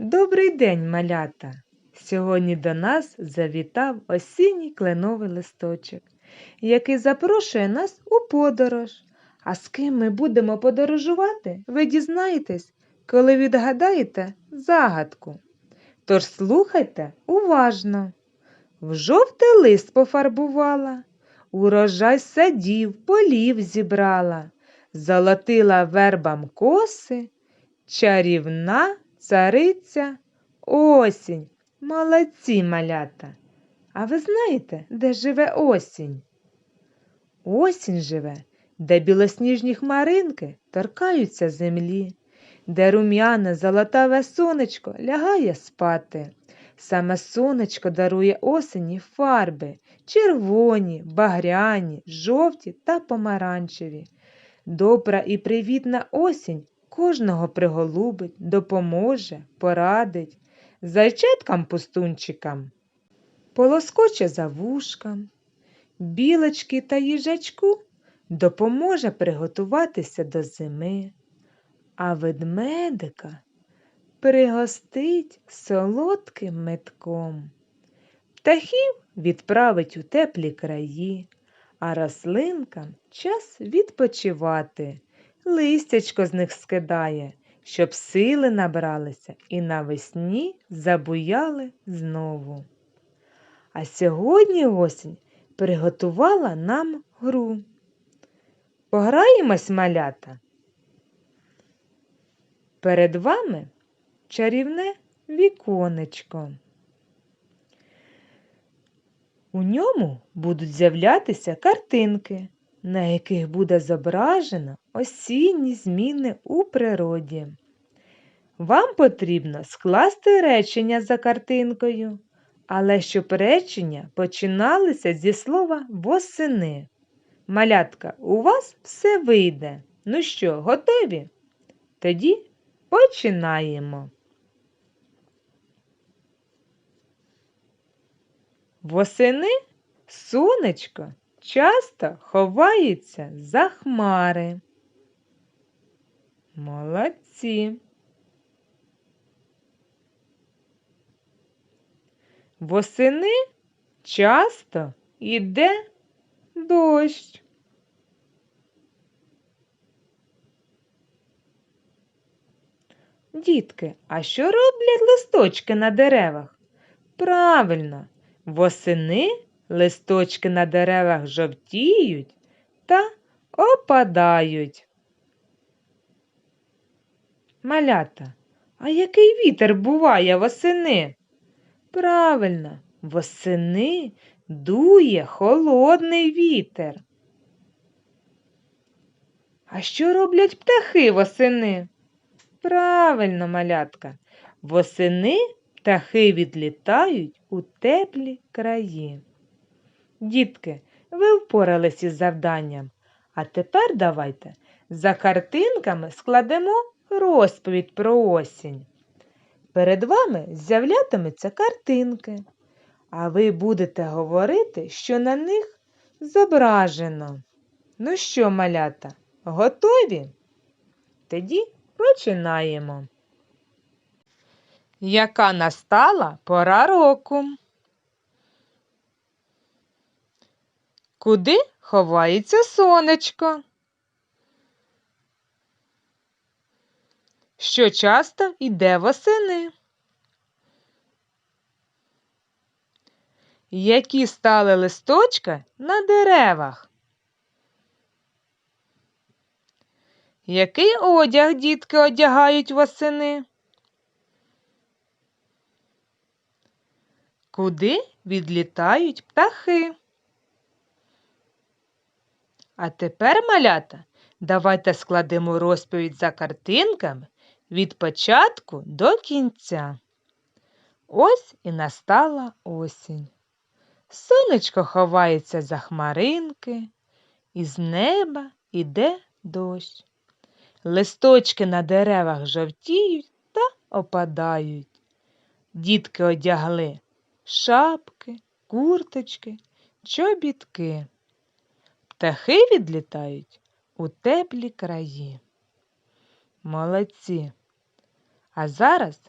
Добрий день, малята! Сьогодні до нас завітав осінній кленовий листочок, який запрошує нас у подорож. А з ким ми будемо подорожувати, ви дізнаєтесь, коли відгадаєте загадку. Тож слухайте уважно. В жовтий лист пофарбувала, урожай садів, полів зібрала, золотила вербам коси, чарівна цариця осінь. Молодці малята. А ви знаєте, де живе осінь? Осінь живе, де білосніжні хмаринки торкаються землі, де рум'яне золотаве сонечко лягає спати. Саме сонечко дарує осені фарби червоні, багряні, жовті та помаранчеві. Добра і привітна осінь кожного приголубить, допоможе, порадить, зайчаткам пустунчикам, полоскоче за вушкам, білочки та їжачку допоможе приготуватися до зими, а ведмедика пригостить солодким метком. Птахів відправить у теплі краї, а рослинкам час відпочивати листячко з них скидає, щоб сили набралися і навесні забуяли знову. А сьогодні осінь приготувала нам гру. Пограємось малята. Перед вами чарівне віконечко. У ньому будуть з'являтися картинки на яких буде зображено осінні зміни у природі. Вам потрібно скласти речення за картинкою, але щоб речення починалися зі слова восени. Малятка, у вас все вийде. Ну що, готові? Тоді починаємо. Восени сонечко часто ховається за хмари. Молодці. Восени часто йде дощ. Дітки, а що роблять листочки на деревах? Правильно, восени листочки на деревах жовтіють та опадають. Малята, а який вітер буває восени? Правильно, восени дує холодний вітер. А що роблять птахи восени? Правильно, малятка, восени птахи відлітають у теплі краї. Дітки, ви впорались із завданням. А тепер давайте за картинками складемо розповідь про осінь. Перед вами з'являтимуться картинки, а ви будете говорити, що на них зображено. Ну що, малята, готові? Тоді починаємо. Яка настала пора року? Куди ховається сонечко? Що часто йде восени? Які стали листочки на деревах? Який одяг дітки одягають восени? Куди відлітають птахи? А тепер, малята, давайте складемо розповідь за картинками від початку до кінця. Ось і настала осінь. Сонечко ховається за хмаринки, із неба іде дощ. Листочки на деревах жовтіють та опадають. Дітки одягли шапки, курточки, чобітки. Птахи відлітають у теплі краї. Молодці. А зараз